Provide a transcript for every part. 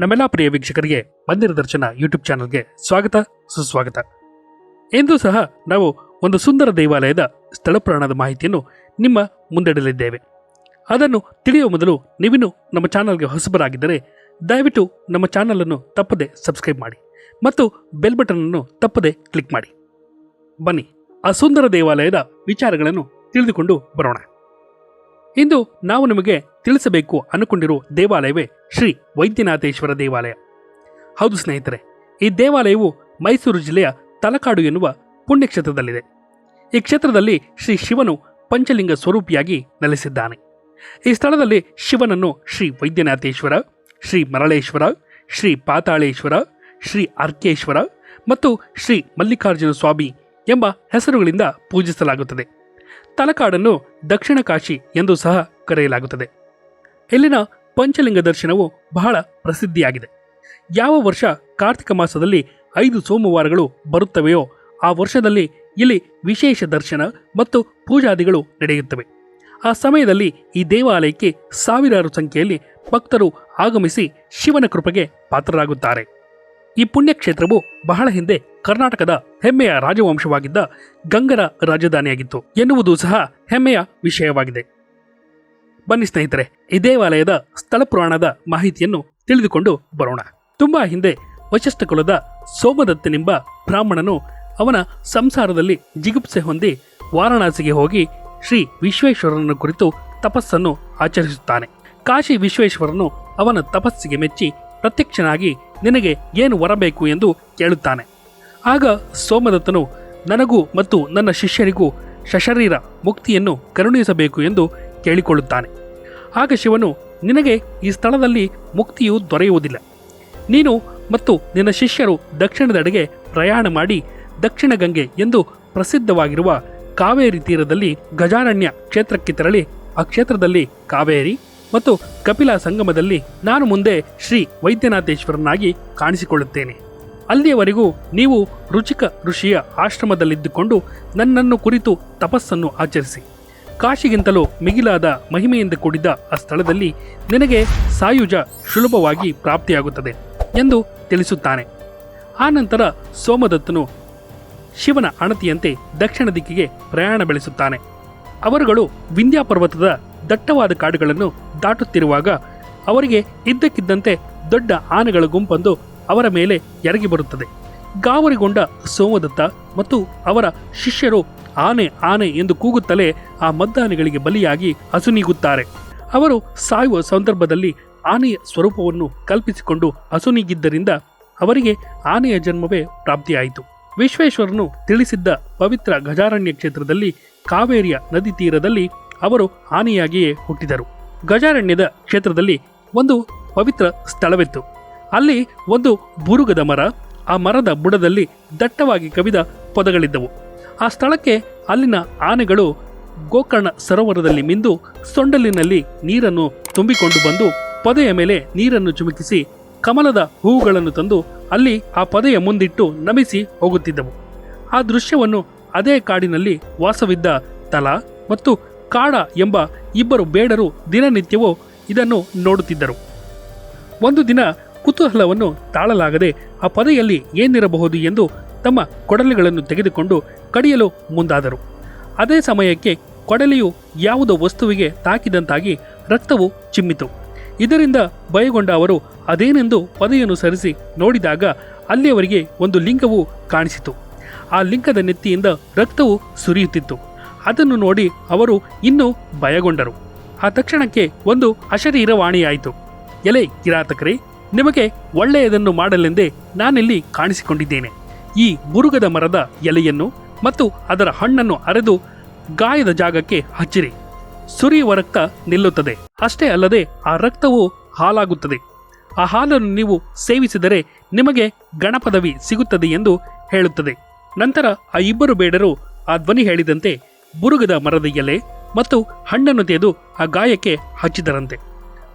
ನಮ್ಮೆಲ್ಲ ಪ್ರಿಯ ವೀಕ್ಷಕರಿಗೆ ಮಂದಿರ ದರ್ಶನ ಯೂಟ್ಯೂಬ್ ಚಾನಲ್ಗೆ ಸ್ವಾಗತ, ಸುಸ್ವಾಗತ. ಇಂದು ಸಹ ನಾವು ಒಂದು ಸುಂದರ ದೇವಾಲಯದ ಸ್ಥಳ ಪ್ರಾಣದ ಮಾಹಿತಿಯನ್ನು ನಿಮ್ಮ ಮುಂದಿಡಲಿದ್ದೇವೆ. ಅದನ್ನು ತಿಳಿಯುವ ಮೊದಲು ನೀವಿನ್ನು ನಮ್ಮ ಚಾನಲ್ಗೆ ಹೊಸಬರಾಗಿದ್ದರೆ ದಯವಿಟ್ಟು ನಮ್ಮ ಚಾನಲನ್ನು ತಪ್ಪದೆ ಸಬ್ಸ್ಕ್ರೈಬ್ ಮಾಡಿ ಮತ್ತು ಬೆಲ್ ಬಟನನ್ನು ತಪ್ಪದೆ ಕ್ಲಿಕ್ ಮಾಡಿ. ಬನ್ನಿ, ಆ ಸುಂದರ ದೇವಾಲಯದ ವಿಚಾರಗಳನ್ನು ತಿಳಿದುಕೊಂಡು ಬರೋಣ. ಇಂದು ನಾವು ನಿಮಗೆ ತಿಳಿಸಬೇಕು ಅನ್ನುಕೊಂಡಿರುವ ದೇವಾಲಯವೇ ಶ್ರೀ ವೈದ್ಯನಾಥೇಶ್ವರ ದೇವಾಲಯ. ಹೌದು ಸ್ನೇಹಿತರೆ, ಈ ದೇವಾಲಯವು ಮೈಸೂರು ಜಿಲ್ಲೆಯ ತಲಕಾಡು ಎನ್ನುವ ಪುಣ್ಯಕ್ಷೇತ್ರದಲ್ಲಿದೆ. ಈ ಕ್ಷೇತ್ರದಲ್ಲಿ ಶ್ರೀ ಶಿವನು ಪಂಚಲಿಂಗ ಸ್ವರೂಪಿಯಾಗಿ ನೆಲೆಸಿದ್ದಾನೆ. ಈ ಸ್ಥಳದಲ್ಲಿ ಶಿವನನ್ನು ಶ್ರೀ ವೈದ್ಯನಾಥೇಶ್ವರ, ಶ್ರೀ ಮರಳೇಶ್ವರ, ಶ್ರೀ ಪಾತಾಳೇಶ್ವರ, ಶ್ರೀ ಅರ್ಕೇಶ್ವರ ಮತ್ತು ಶ್ರೀ ಮಲ್ಲಿಕಾರ್ಜುನ ಸ್ವಾಮಿ ಎಂಬ ಹೆಸರುಗಳಿಂದ ಪೂಜಿಸಲಾಗುತ್ತದೆ. ತಲಕಾಡನ್ನು ದಕ್ಷಿಣ ಕಾಶಿ ಎಂದು ಸಹ ಕರೆಯಲಾಗುತ್ತದೆ. ಇಲ್ಲಿನ ಪಂಚಲಿಂಗ ದರ್ಶನವು ಬಹಳ ಪ್ರಸಿದ್ಧಿಯಾಗಿದೆ. ಯಾವ ವರ್ಷ ಕಾರ್ತಿಕ ಮಾಸದಲ್ಲಿ ಐದು ಸೋಮವಾರಗಳು ಬರುತ್ತವೆಯೋ ಆ ವರ್ಷದಲ್ಲಿ ಇಲ್ಲಿ ವಿಶೇಷ ದರ್ಶನ ಮತ್ತು ಪೂಜಾದಿಗಳು ನಡೆಯುತ್ತವೆ. ಆ ಸಮಯದಲ್ಲಿ ಈ ದೇವಾಲಯಕ್ಕೆ ಸಾವಿರಾರು ಸಂಖ್ಯೆಯಲ್ಲಿ ಭಕ್ತರು ಆಗಮಿಸಿ ಶಿವನ ಕೃಪೆಗೆ ಪಾತ್ರರಾಗುತ್ತಾರೆ. ಈ ಪುಣ್ಯಕ್ಷೇತ್ರವು ಬಹಳ ಹಿಂದೆ ಕರ್ನಾಟಕದ ಹೆಮ್ಮೆಯ ರಾಜವಂಶವಾಗಿದ್ದ ಗಂಗರ ರಾಜಧಾನಿಯಾಗಿತ್ತು ಎನ್ನುವುದು ಸಹ ಹೆಮ್ಮೆಯ ವಿಷಯವಾಗಿದೆ. ಬನ್ನಿ ಸ್ನೇಹಿತರೆ, ಈ ದೇವಾಲಯದ ಸ್ಥಳ ಪುರಾಣದ ಮಾಹಿತಿಯನ್ನು ತಿಳಿದುಕೊಂಡು ಬರೋಣ. ತುಂಬಾ ಹಿಂದೆ ವಶಿಷ್ಠ ಕುಲದ ಸೋಮದತ್ತನೆಂಬ ಬ್ರಾಹ್ಮಣನು ಅವನ ಸಂಸಾರದಲ್ಲಿ ಜಿಗುಪ್ಸೆ ಹೊಂದಿ ವಾರಣಾಸಿಗೆ ಹೋಗಿ ಶ್ರೀ ವಿಶ್ವೇಶ್ವರನ ಕುರಿತು ತಪಸ್ಸನ್ನು ಆಚರಿಸುತ್ತಾನೆ. ಕಾಶಿ ವಿಶ್ವೇಶ್ವರನು ಅವನ ತಪಸ್ಸಿಗೆ ಮೆಚ್ಚಿ ಪ್ರತ್ಯಕ್ಷನಾಗಿ ನಿನಗೆ ಏನು ವರಬೇಕು ಎಂದು ಕೇಳುತ್ತಾನೆ. ಆಗ ಸೋಮದತ್ತನು, ನನಗೂ ಮತ್ತು ನನ್ನ ಶಿಷ್ಯರಿಗೂ ಸಶರೀರ ಮುಕ್ತಿಯನ್ನು ಕರುಣಿಸಬೇಕು ಎಂದು ಕೇಳಿಕೊಳ್ಳುತ್ತಾನೆ. ಆಗ ಶಿವನು, ನಿನಗೆ ಈ ಸ್ಥಳದಲ್ಲಿ ಮುಕ್ತಿಯು ದೊರೆಯುವುದಿಲ್ಲ. ನೀನು ಮತ್ತು ನಿನ್ನ ಶಿಷ್ಯರು ದಕ್ಷಿಣದೆಡೆಗೆ ಪ್ರಯಾಣ ಮಾಡಿ ದಕ್ಷಿಣ ಗಂಗೆ ಎಂದು ಪ್ರಸಿದ್ಧವಾಗಿರುವ ಕಾವೇರಿ ತೀರದಲ್ಲಿ ಗಜಾರಣ್ಯ ಕ್ಷೇತ್ರಕ್ಕೆ ತೆರಳಿ, ಆ ಕ್ಷೇತ್ರದಲ್ಲಿ ಕಾವೇರಿ ಮತ್ತು ಕಪಿಲಾ ಸಂಗಮದಲ್ಲಿ ನಾನು ಮುಂದೆ ಶ್ರೀ ವೈದ್ಯನಾಥೇಶ್ವರನಾಗಿ ಕಾಣಿಸಿಕೊಳ್ಳುತ್ತೇನೆ. ಅಲ್ಲಿಯವರೆಗೂ ನೀವು ರುಚಿಕ ಋಷಿಯ ಆಶ್ರಮದಲ್ಲಿದ್ದುಕೊಂಡು ನನ್ನನ್ನು ಕುರಿತು ತಪಸ್ಸನ್ನು ಆಚರಿಸಿ. ಕಾಶಿಗಿಂತಲೂ ಮಿಗಿಲಾದ ಮಹಿಮೆಯಿಂದ ಕೂಡಿದ ಆ ಸ್ಥಳದಲ್ಲಿ ನಿನಗೆ ಸಾಯುಜ ಸುಲಭವಾಗಿ ಪ್ರಾಪ್ತಿಯಾಗುತ್ತದೆ ಎಂದು ತಿಳಿಸುತ್ತಾನೆ. ಆನಂತರ ಸೋಮದತ್ತನು ಶಿವನ ಅಣತಿಯಂತೆ ದಕ್ಷಿಣ ದಿಕ್ಕಿಗೆ ಪ್ರಯಾಣ ಬೆಳೆಸುತ್ತಾನೆ. ಅವರುಗಳು ವಿಂಧ್ಯ ಪರ್ವತದ ದಟ್ಟವಾದ ಕಾಡುಗಳನ್ನು ದಾಟುತ್ತಿರುವಾಗ ಅವರಿಗೆ ಇದ್ದಕ್ಕಿದ್ದಂತೆ ದೊಡ್ಡ ಆನೆಗಳ ಗುಂಪೊಂದು ಅವರ ಮೇಲೆ ಎರಗಿ ಬರುತ್ತದೆ. ಗಾವರಿಗೊಂಡ ಸೋಮದತ್ತ ಮತ್ತು ಅವರ ಶಿಷ್ಯರು ಆನೆ ಆನೆ ಎಂದು ಕೂಗುತ್ತಲೇ ಆ ಮದ್ದಾನೆಗಳಿಗೆ ಬಲಿಯಾಗಿ ಹಸುನೀಗುತ್ತಾರೆ ಅವರು ಸಾಯುವ ಸಂದರ್ಭದಲ್ಲಿ ಆನೆಯ ಸ್ವರೂಪವನ್ನು ಕಲ್ಪಿಸಿಕೊಂಡು ಹಸುನೀಗಿದ್ದರಿಂದ ಅವರಿಗೆ ಆನೆಯ ಜನ್ಮವೇ ಪ್ರಾಪ್ತಿಯಾಯಿತು. ವಿಶ್ವೇಶ್ವರನು ತಿಳಿಸಿದ್ದ ಪವಿತ್ರ ಗಜಾರಣ್ಯ ಕ್ಷೇತ್ರದಲ್ಲಿ ಕಾವೇರಿಯ ನದಿ ತೀರದಲ್ಲಿ ಅವರು ಆನೆಯಾಗಿಯೇ ಹುಟ್ಟಿದರು. ಗಜಾರಣ್ಯದ ಕ್ಷೇತ್ರದಲ್ಲಿ ಒಂದು ಪವಿತ್ರ ಸ್ಥಳವಿತ್ತು. ಅಲ್ಲಿ ಒಂದು ಬುರುಗದ ಮರ, ಆ ಮರದ ಬುಡದಲ್ಲಿ ದಟ್ಟವಾಗಿ ಕವಿದ ಪೊದಗಳಿದ್ದವು. ಆ ಸ್ಥಳಕ್ಕೆ ಅಲ್ಲಿನ ಆನೆಗಳು ಗೋಕರ್ಣ ಸರೋವರದಲ್ಲಿ ಮಿಂದು ಸೊಂಡಲಿನಲ್ಲಿ ನೀರನ್ನು ತುಂಬಿಕೊಂಡು ಬಂದು ಪೊದೆಯ ಮೇಲೆ ನೀರನ್ನು ಚುಮುಕಿಸಿ ಕಮಲದ ಹೂವುಗಳನ್ನು ತಂದು ಅಲ್ಲಿ ಆ ಪೊದೆಯ ಮುಂದಿಟ್ಟು ನಮಿಸಿ ಹೋಗುತ್ತಿದ್ದವು. ಆ ದೃಶ್ಯವನ್ನು ಅದೇ ಕಾಡಿನಲ್ಲಿ ವಾಸವಿದ್ದ ತಲ ಮತ್ತು ಕಾಡ ಎಂಬ ಇಬ್ಬರು ಬೇಡರು ದಿನನಿತ್ಯವೂ ಇದನ್ನು ನೋಡುತ್ತಿದ್ದರು. ಒಂದು ದಿನ ಕುತೂಹಲವನ್ನು ತಾಳಲಾಗದೆ ಆ ಪೊದೆಯಲ್ಲಿ ಏನಿರಬಹುದು ಎಂದು ತಮ್ಮ ಕೊಡಲಿಗಳನ್ನು ತೆಗೆದುಕೊಂಡು ಕಡಿಯಲು ಮುಂದಾದರು. ಅದೇ ಸಮಯಕ್ಕೆ ಕೊಡಲಿಯು ಯಾವುದೋ ವಸ್ತುವಿಗೆ ತಾಕಿದಂತಾಗಿ ರಕ್ತವು ಚಿಮ್ಮಿತು. ಇದರಿಂದ ಭಯಗೊಂಡ ಅವರು ಅದೇನೆಂದು ಪೊದೆಯನ್ನು ಸರಿಸಿ ನೋಡಿದಾಗ ಅಲ್ಲಿಯವರಿಗೆ ಒಂದು ಲಿಂಗವು ಕಾಣಿಸಿತು. ಆ ಲಿಂಗದ ನೆತ್ತಿಯಿಂದ ರಕ್ತವು ಸುರಿಯುತ್ತಿತ್ತು. ಅದನ್ನು ನೋಡಿ ಅವರು ಇನ್ನೂ ಭಯಗೊಂಡರು. ಆ ತಕ್ಷಣಕ್ಕೆ ಒಂದು ಅಶರೀರವಾಣಿಯಾಯಿತು. ಎಲೆ ಕಿರಾತಕರೇ ನಿಮಗೆ ಒಳ್ಳೆಯದನ್ನು ಮಾಡಲೆಂದೇ ನಾನಿಲ್ಲಿ ಕಾಣಿಸಿಕೊಂಡಿದ್ದೇನೆ. ಈ ಬುರುಗದ ಮರದ ಎಲೆಯನ್ನು ಮತ್ತು ಅದರ ಹಣ್ಣನ್ನು ಅರೆದು ಗಾಯದ ಜಾಗಕ್ಕೆ ಹಚ್ಚಿರಿ. ಸುರಿಯುವ ರಕ್ತ ನಿಲ್ಲುತ್ತದೆ. ಅಷ್ಟೇ ಅಲ್ಲದೆ ಆ ರಕ್ತವು ಹಾಲಾಗುತ್ತದೆ ಆ ಹಾಲನ್ನು ನೀವು ಸೇವಿಸಿದರೆ ನಿಮಗೆ ಗಣಪದವಿ ಸಿಗುತ್ತದೆ ಎಂದು ಹೇಳುತ್ತದೆ. ನಂತರ ಆ ಇಬ್ಬರು ಬೇಡರು ಆ ಧ್ವನಿ ಹೇಳಿದಂತೆ ಬುರುಗದ ಮರದ ಎಲೆ ಮತ್ತು ಹಣ್ಣನ್ನು ತೆಗೆದು ಆ ಗಾಯಕ್ಕೆ ಹಚ್ಚಿದರಂತೆ.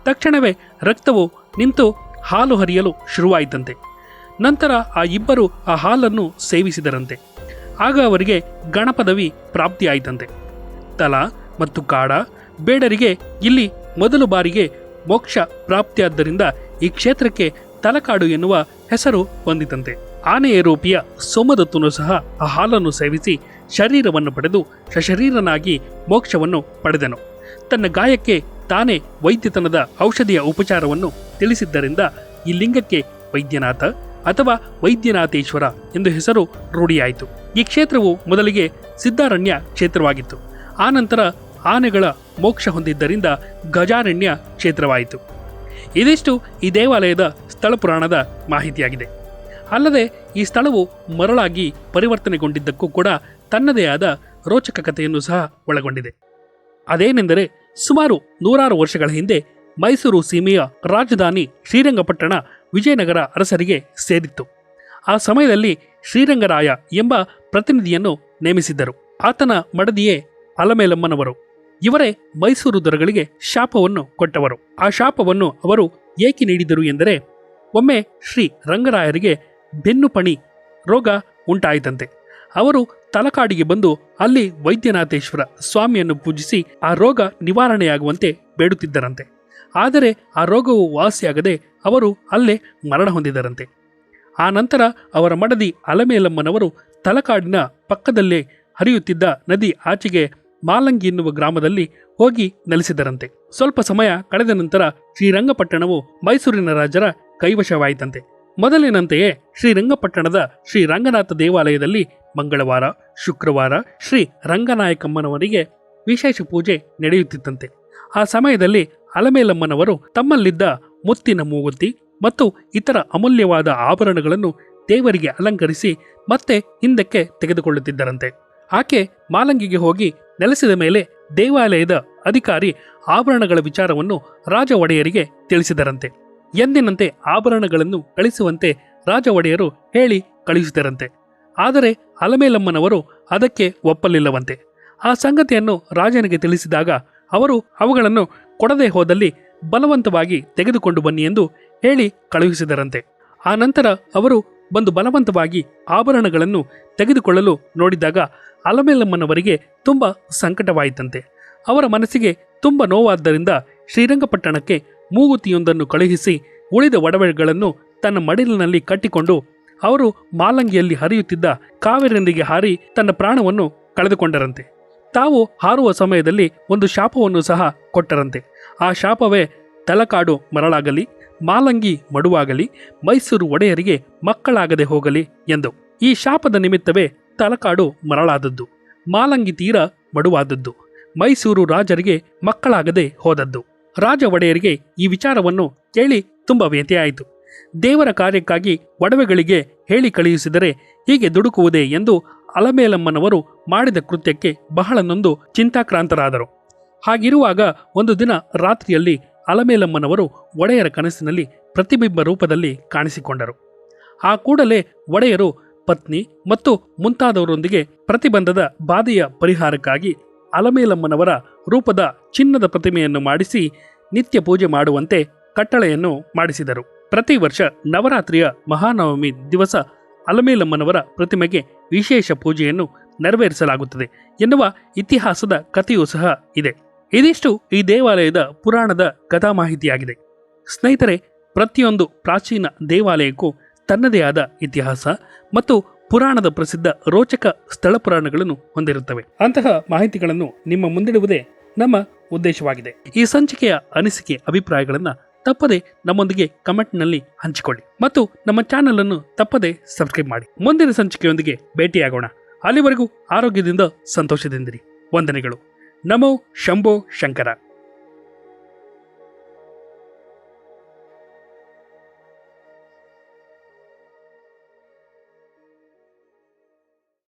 ತಕ್ಷಣವೇ ರಕ್ತವು ನಿಂತು ಹಾಲು ಹರಿಯಲು ಶುರುವಾಯಿತಂತೆ. ನಂತರ ಆ ಇಬ್ಬರು ಆ ಹಾಲನ್ನು ಸೇವಿಸಿದರಂತೆ. ಆಗ ಅವರಿಗೆ ಗಣಪದವಿ ಪ್ರಾಪ್ತಿಯಾಯಿತಂತೆ. ತಲ ಮತ್ತು ಕಾಡ ಬೇಡರಿಗೆ ಇಲ್ಲಿ ಮೊದಲು ಬಾರಿಗೆ ಮೋಕ್ಷ ಪ್ರಾಪ್ತಿಯಾದ್ದರಿಂದ ಈ ಕ್ಷೇತ್ರಕ್ಕೆ ತಲಕಾಡು ಎನ್ನುವ ಹೆಸರು ಬಂದಿತಂತೆ ಆನೆಯ ರೂಪಿಯ ಸೋಮದತ್ತನು ಸಹ ಆ ಹಾಲನ್ನು ಸೇವಿಸಿ ಶರೀರವನ್ನು ಪಡೆದು ಸಶರೀರನಾಗಿ ಮೋಕ್ಷವನ್ನು ಪಡೆದನು. ತನ್ನ ಗಾಯಕ್ಕೆ ತಾನೇ ವೈದ್ಯತನದ ಔಷಧಿಯ ಉಪಚಾರವನ್ನು ತಿಳಿಸಿದ್ದರಿಂದ ಈ ಲಿಂಗಕ್ಕೆ ವೈದ್ಯನಾಥ ಅಥವಾ ವೈದ್ಯನಾಥೇಶ್ವರ ಎಂದು ಹೆಸರು ರೂಢಿಯಾಯಿತು. ಈ ಕ್ಷೇತ್ರವು ಮೊದಲಿಗೆ ಸಿದ್ಧಾರಣ್ಯ ಕ್ಷೇತ್ರವಾಗಿತ್ತು. ಆನಂತರ ಆನೆಗಳ ಮೋಕ್ಷ ಹೊಂದಿದ್ದರಿಂದ ಗಜಾರಣ್ಯ ಕ್ಷೇತ್ರವಾಯಿತು. ಇದಿಷ್ಟು ಈ ದೇವಾಲಯದ ಸ್ಥಳ ಪುರಾಣದ ಮಾಹಿತಿಯಾಗಿದೆ. ಅಲ್ಲದೆ ಈ ಸ್ಥಳವು ಮರಳಾಗಿ ಪರಿವರ್ತನೆಗೊಂಡಿದ್ದಕ್ಕೂ ಕೂಡ ತನ್ನದೇ ಆದ ರೋಚಕ ಕಥೆಯನ್ನು ಸಹ ಒಳಗೊಂಡಿದೆ. ಅದೇನೆಂದರೆ ಸುಮಾರು ನೂರಾರು ವರ್ಷಗಳ ಹಿಂದೆ ಮೈಸೂರು ಸೀಮೆಯ ರಾಜಧಾನಿ ಶ್ರೀರಂಗಪಟ್ಟಣ ವಿಜಯನಗರ ಅರಸರಿಗೆ ಸೇರಿತ್ತು. ಆ ಸಮಯದಲ್ಲಿ ಶ್ರೀರಂಗರಾಯ ಎಂಬ ಪ್ರತಿನಿಧಿಯನ್ನು ನೇಮಿಸಿದ್ದರು. ಆತನ ಮಡದಿಯೇ ಅಲಮೇಲಮ್ಮನವರು. ಇವರೇ ಮೈಸೂರು ದೊರೆಗಳಿಗೆ ಶಾಪವನ್ನು ಕೊಟ್ಟವರು. ಆ ಶಾಪವನ್ನು ಅವರು ಏಕೆ ನೀಡಿದರು ಎಂದರೆ, ಒಮ್ಮೆ ಶ್ರೀ ರಂಗರಾಯರಿಗೆ ಬೆನ್ನುಪಣಿ ರೋಗ ಉಂಟಾಯಿತಂತೆ. ಅವರು ತಲಕಾಡಿಗೆ ಬಂದು ಅಲ್ಲಿ ವೈದ್ಯನಾಥೇಶ್ವರ ಸ್ವಾಮಿಯನ್ನು ಪೂಜಿಸಿ ಆ ರೋಗ ನಿವಾರಣೆಯಾಗುವಂತೆ ಬೇಡುತ್ತಿದ್ದರಂತೆ. ಆದರೆ ಆ ರೋಗವು ವಾಸಿಯಾಗದೆ ಅವರು ಅಲ್ಲೇ ಮರಣ ಹೊಂದಿದರಂತೆ. ಆ ನಂತರ ಅವರ ಮಡದಿ ಅಲಮೇಲಮ್ಮನವರು ತಲಕಾಡಿನ ಪಕ್ಕದಲ್ಲೇ ಹರಿಯುತ್ತಿದ್ದ ನದಿ ಆಚೆಗೆ ಮಾಲಂಗಿ ಎನ್ನುವ ಗ್ರಾಮದಲ್ಲಿ ಹೋಗಿ ನೆಲೆಸಿದರಂತೆ. ಸ್ವಲ್ಪ ಸಮಯ ಕಳೆದ ನಂತರ ಶ್ರೀರಂಗಪಟ್ಟಣವು ಮೈಸೂರಿನ ರಾಜರ ಕೈವಶವಾಯಿತಂತೆ. ಮೊದಲಿನಂತೆಯೇ ಶ್ರೀರಂಗಪಟ್ಟಣದ ಶ್ರೀ ರಂಗನಾಥ ದೇವಾಲಯದಲ್ಲಿ ಮಂಗಳವಾರ, ಶುಕ್ರವಾರ ಶ್ರೀ ರಂಗನಾಯಕಮ್ಮನವರಿಗೆ ವಿಶೇಷ ಪೂಜೆ ನಡೆಯುತ್ತಿತ್ತಂತೆ. ಆ ಸಮಯದಲ್ಲಿ ಅಲಮೇಲಮ್ಮನವರು ತಮ್ಮಲ್ಲಿದ್ದ ಮುತ್ತಿನ ಮೂಗುತಿ ಮತ್ತು ಇತರ ಅಮೂಲ್ಯವಾದ ಆಭರಣಗಳನ್ನು ದೇವರಿಗೆ ಅಲಂಕರಿಸಿ ಮತ್ತೆ ಹಿಂದಕ್ಕೆ ತೆಗೆದುಕೊಳ್ಳುತ್ತಿದ್ದರಂತೆ. ಆಕೆ ಮಾಲಂಗಿಗೆ ಹೋಗಿ ನೆಲೆಸಿದ ಮೇಲೆ ದೇವಾಲಯದ ಅಧಿಕಾರಿ ಆಭರಣಗಳ ವಿಚಾರವನ್ನು ರಾಜ ಒಡೆಯರಿಗೆ ತಿಳಿಸಿದರಂತೆ. ಎಂದಿನಂತೆ ಆಭರಣಗಳನ್ನು ಕಳಿಸುವಂತೆ ರಾಜ ಒಡೆಯರು ಹೇಳಿ ಕಳುಹಿಸಿದರಂತೆ. ಆದರೆ ಅಲಮೇಲಮ್ಮನವರು ಅದಕ್ಕೆ ಒಪ್ಪಲಿಲ್ಲವಂತೆ. ಆ ಸಂಗತಿಯನ್ನು ರಾಜನಿಗೆ ತಿಳಿಸಿದಾಗ ಅವರು ಅವುಗಳನ್ನು ಕೊಡದೆ ಹೋದಲ್ಲಿ ಬಲವಂತವಾಗಿ ತೆಗೆದುಕೊಂಡು ಬನ್ನಿ ಎಂದು ಹೇಳಿ ಕಳುಹಿಸಿದರಂತೆ. ಆ ನಂತರ ಅವರು ಬಂದು ಬಲವಂತವಾಗಿ ಆಭರಣಗಳನ್ನು ತೆಗೆದುಕೊಳ್ಳಲು ನೋಡಿದಾಗ ಅಲಮೇಲಮ್ಮನವರಿಗೆ ತುಂಬ ಸಂಕಟವಾಯಿತಂತೆ. ಅವರ ಮನಸ್ಸಿಗೆ ತುಂಬ ನೋವಾದ್ದರಿಂದ ಶ್ರೀರಂಗಪಟ್ಟಣಕ್ಕೆ ಮೂಗುತಿಯೊಂದನ್ನು ಕಳುಹಿಸಿ ಉಳಿದ ಒಡವೆಗಳನ್ನು ತನ್ನ ಮಡಿಲಿನಲ್ಲಿ ಕಟ್ಟಿಕೊಂಡು ಅವರು ಮಾಲಂಗಿಯಲ್ಲಿ ಹರಿಯುತ್ತಿದ್ದ ಕಾವೇರಿನದಿಗೆ ಹಾರಿ ತನ್ನ ಪ್ರಾಣವನ್ನು ಕಳೆದುಕೊಂಡರಂತೆ. ತಾವು ಹಾರುವ ಸಮಯದಲ್ಲಿ ಒಂದು ಶಾಪವನ್ನು ಸಹ ಕೊಟ್ಟರಂತೆ. ಆ ಶಾಪವೇ ತಲಕಾಡು ಮರಳಾಗಲಿ, ಮಾಲಂಗಿ ಮಡುವಾಗಲಿ, ಮೈಸೂರು ಒಡೆಯರಿಗೆ ಮಕ್ಕಳಾಗದೆ ಹೋಗಲಿ ಎಂದು. ಈ ಶಾಪದ ನಿಮಿತ್ತವೇ ತಲಕಾಡು ಮರಳಾದದ್ದು, ಮಾಲಂಗಿ ತೀರ ಮಡುವಾದದ್ದು, ಮೈಸೂರು ರಾಜರಿಗೆ ಮಕ್ಕಳಾಗದೆ ಹೋದದ್ದು. ರಾಜ ಒಡೆಯರಿಗೆ ಈ ವಿಚಾರವನ್ನು ಕೇಳಿ ತುಂಬ ವ್ಯಥೆಯಾಯಿತು. ದೇವರ ಕಾರ್ಯಕ್ಕಾಗಿ ಒಡವೆಗಳಿಗೆ ಹೇಳಿ ಕಳುಹಿಸಿದರೆ ಹೀಗೆ ದುಡುಕುವುದೇ ಎಂದು ಅಲಮೇಲಮ್ಮನವರು ಮಾಡಿದ ಕೃತ್ಯಕ್ಕೆ ಬಹಳ ನೊಂದು ಚಿಂತಾಕ್ರಾಂತರಾದರು. ಹಾಗಿರುವಾಗ ಒಂದು ದಿನ ರಾತ್ರಿಯಲ್ಲಿ ಅಲಮೇಲಮ್ಮನವರು ಒಡೆಯರ ಕನಸಿನಲ್ಲಿ ಪ್ರತಿಬಿಂಬ ರೂಪದಲ್ಲಿ ಕಾಣಿಸಿಕೊಂಡರು. ಆ ಕೂಡಲೇ ಒಡೆಯರು ಪತ್ನಿ ಮತ್ತು ಮುಂತಾದವರೊಂದಿಗೆ ಪ್ರತಿಬಂಧದ ಬಾಧೆಯ ಪರಿಹಾರಕ್ಕಾಗಿ ಅಲಮೇಲಮ್ಮನವರ ರೂಪದ ಚಿನ್ನದ ಪ್ರತಿಮೆಯನ್ನು ಮಾಡಿಸಿ ನಿತ್ಯ ಪೂಜೆ ಮಾಡುವಂತೆ ಕಟ್ಟಳೆಯನ್ನು ಮಾಡಿಸಿದರು. ಪ್ರತಿ ವರ್ಷ ನವರಾತ್ರಿಯ ಮಹಾನವಮಿ ದಿವಸ ಅಲಮೇಲಮ್ಮನವರ ಪ್ರತಿಮೆಗೆ ವಿಶೇಷ ಪೂಜೆಯನ್ನು ನೆರವೇರಿಸಲಾಗುತ್ತದೆ ಎನ್ನುವ ಇತಿಹಾಸದ ಕಥೆಯೂ ಸಹ ಇದೆ. ಇದಿಷ್ಟು ಈ ದೇವಾಲಯದ ಪುರಾಣದ ಕಥಾ ಮಾಹಿತಿಯಾಗಿದೆ ಸ್ನೇಹಿತರೆ, ಪ್ರತಿಯೊಂದು ಪ್ರಾಚೀನ ದೇವಾಲಯಕ್ಕೂ ತನ್ನದೇ ಆದ ಇತಿಹಾಸ ಮತ್ತು ಪುರಾಣದ ಪ್ರಸಿದ್ಧ ರೋಚಕ ಸ್ಥಳ ಪುರಾಣಗಳನ್ನು ಹೊಂದಿರುತ್ತವೆ. ಅಂತಹ ಮಾಹಿತಿಗಳನ್ನು ನಿಮ್ಮ ಮುಂದಿಡುವುದೇ ನಮ್ಮ ಉದ್ದೇಶವಾಗಿದೆ. ಈ ಸಂಚಿಕೆಯ ಅನಿಸಿಕೆ ಅಭಿಪ್ರಾಯಗಳನ್ನು ತಪ್ಪದೆ ನಮ್ಮೊಂದಿಗೆ ಕಮೆಂಟ್ನಲ್ಲಿ ಹಂಚಿಕೊಳ್ಳಿ ಮತ್ತು ನಮ್ಮ ಚಾನೆಲ್ ಅನ್ನು ತಪ್ಪದೆ ಸಬ್ಸ್ಕ್ರೈಬ್ ಮಾಡಿ. ಮುಂದಿನ ಸಂಚಿಕೆಯೊಂದಿಗೆ ಭೇಟಿಯಾಗೋಣ. ಅಲ್ಲಿವರೆಗೂ ಆರೋಗ್ಯದಿಂದ ಸಂತೋಷದಿಂದಿರಿ. ವಂದನೆಗಳು. ನಮೋ ಶಂಭೋ ಶಂಕರ.